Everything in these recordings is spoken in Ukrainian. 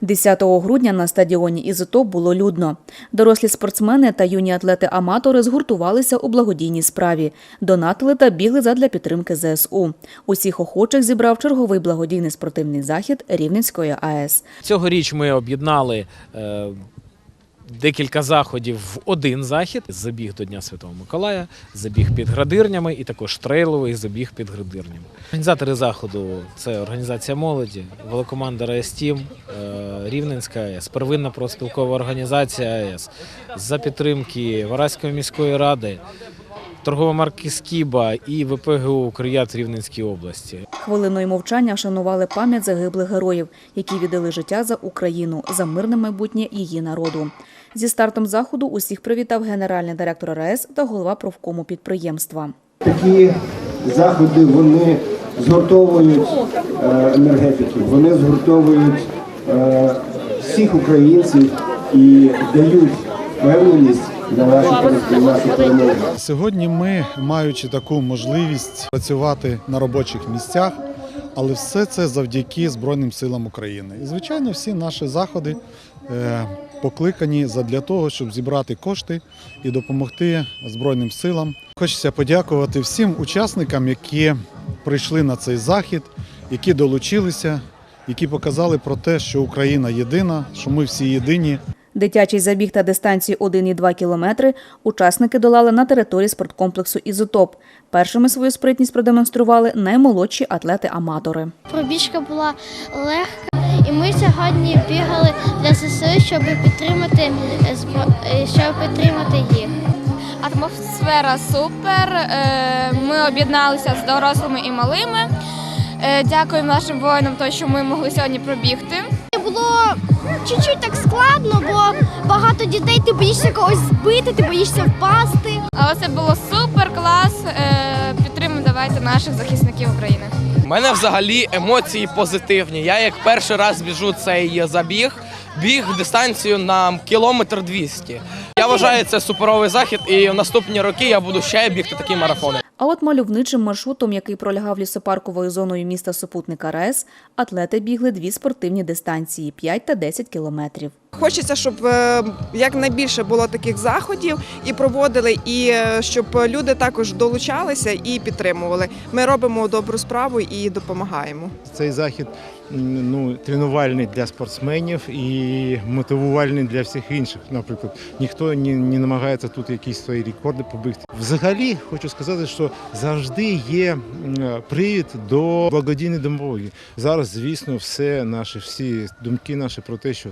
10 грудня на стадіоні «Ізотоп» було людно. Дорослі спортсмени та юні атлети-аматори згуртувалися у благодійній справі, донатили та бігли задля підтримки ЗСУ. Усіх охочих зібрав черговий благодійний спортивний захід Рівненської АЕС. Цьогоріч ми об'єднали е, декілька заходів в один захід: забіг до Дня Святого Миколая, забіг під градирнями і також трейловий забіг під градирнями. Організатори заходу це організація молоді, велокоманда РАЕС-Тім, е, Рівненська АЕС, первинна профспілкова організація АЕС за підтримки Вараської міської ради. Торгова марки Скіба і ВПГУ Крият Рівненській області. Хвилиною мовчання вшанували пам'ять загиблих героїв, які віддали життя за Україну, за мирне майбутнє її народу. Зі стартом заходу усіх привітав генеральний директор РАЕС та голова профкому підприємства. Такі заходи вони згуртовують е, енергетиків, вони згуртовують е, всіх українців і дають впевненість перемогу. Сьогодні ми, маючи таку можливість працювати на робочих місцях, але все це завдяки Збройним силам України. І звичайно, всі наші заходи е, покликані задля того, щоб зібрати кошти і допомогти Збройним силам. Хочеться подякувати всім учасникам, які прийшли на цей захід, які долучилися, які показали про те, що Україна єдина, що ми всі єдині. Дитячий забіг та дистанцію 1,2 кілометри учасники долали на території спорткомплексу «Ізотоп». Першими свою спритність продемонстрували наймолодші атлети-аматори. Пробіжка була легка, і ми сьогодні бігали для ЗСУ, щоб підтримати е, е, щоб підтримати їх. Атмосфера супер. е, Ми об'єдналися з дорослими і малими. Дякуємо нашим воїнам, то, що ми могли сьогодні пробігти. Чуть-чуть так складно, бо багато дітей ти боїшся когось збити, ти боїшся впасти. Але це було супер клас. Е, Підтримуємо давайте наших захисників України. У мене взагалі емоції позитивні. Я як перший раз біжу цей забіг, біг дистанцію на кілометр 200. Я вважаю, це суперовий захід, і в наступні роки я буду ще бігти такі марафони. А от мальовничим маршрутом, який пролягав лісопарковою зоною міста супутника РЕС, атлети бігли дві спортивні дистанції 5 та 10 кілометрів. Хочеться, щоб е, якнайбільше було таких заходів і проводили, і е, щоб люди також долучалися і підтримували. Ми робимо добру справу і допомагаємо. Цей захід ну, тренувальний для спортсменів і мотивувальний для всіх інших. Наприклад, ніхто не, не намагається тут якісь свої рекорди побити. Взагалі, хочу сказати, що завжди є привід до благодійної допомоги. Зараз, звісно, все наші всі думки наші про те, що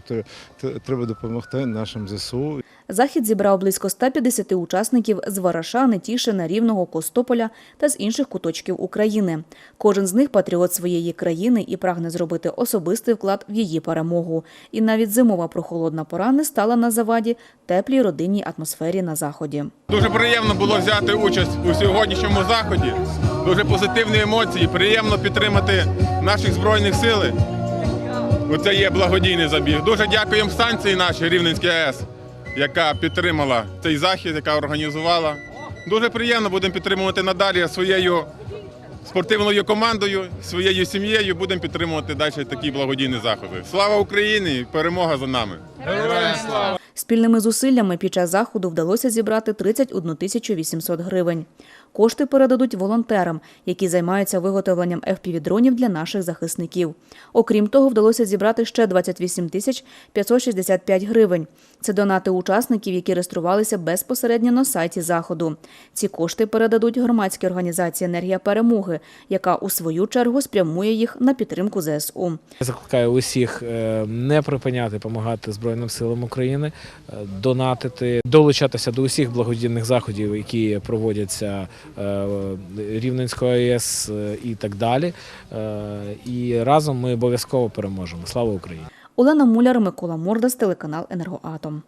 треба допомогти нашим ЗСУ. Захід зібрав близько 150 учасників з Вараша, Нетішина, Рівного, Костополя та з інших куточків України. Кожен з них патріот своєї країни і прагне зробити особистий вклад в її перемогу. І навіть зимова прохолодна пора не стала на заваді теплій родинній атмосфері на заході. Дуже приємно було взяти участь у сьогоднішньому заході. Дуже позитивні емоції. Приємно підтримати наших збройних сил. Оце є благодійний забіг. Дуже дякуємо станції нашій Рівненській АЕС, яка підтримала цей захід, яка організувала. Дуже приємно будемо підтримувати надалі своєю спортивною командою, своєю сім'єю. Будемо підтримувати далі такі благодійні заходи. Слава Україні! Перемога за нами! Спільними зусиллями під час заходу вдалося зібрати 31 тисячу 800 гривень. Кошти передадуть волонтерам, які займаються виготовленням FPV-дронів для наших захисників. Окрім того, вдалося зібрати ще 28 тисяч 565 гривень. Це донати учасників, які реєструвалися безпосередньо на сайті заходу. Ці кошти передадуть громадській організації Енергія перемоги, яка у свою чергу спрямує їх на підтримку ЗСУ. Я закликаю усіх е, не припиняти допомагати Збройним силам України, е, донатити, долучатися до усіх благодійних заходів, які проводяться е, Рівненською АЕС е, і так далі. Е, І разом ми обов'язково переможемо. Слава Україні! Олена Муляр, Микола Мордас, телеканал Енергоатом.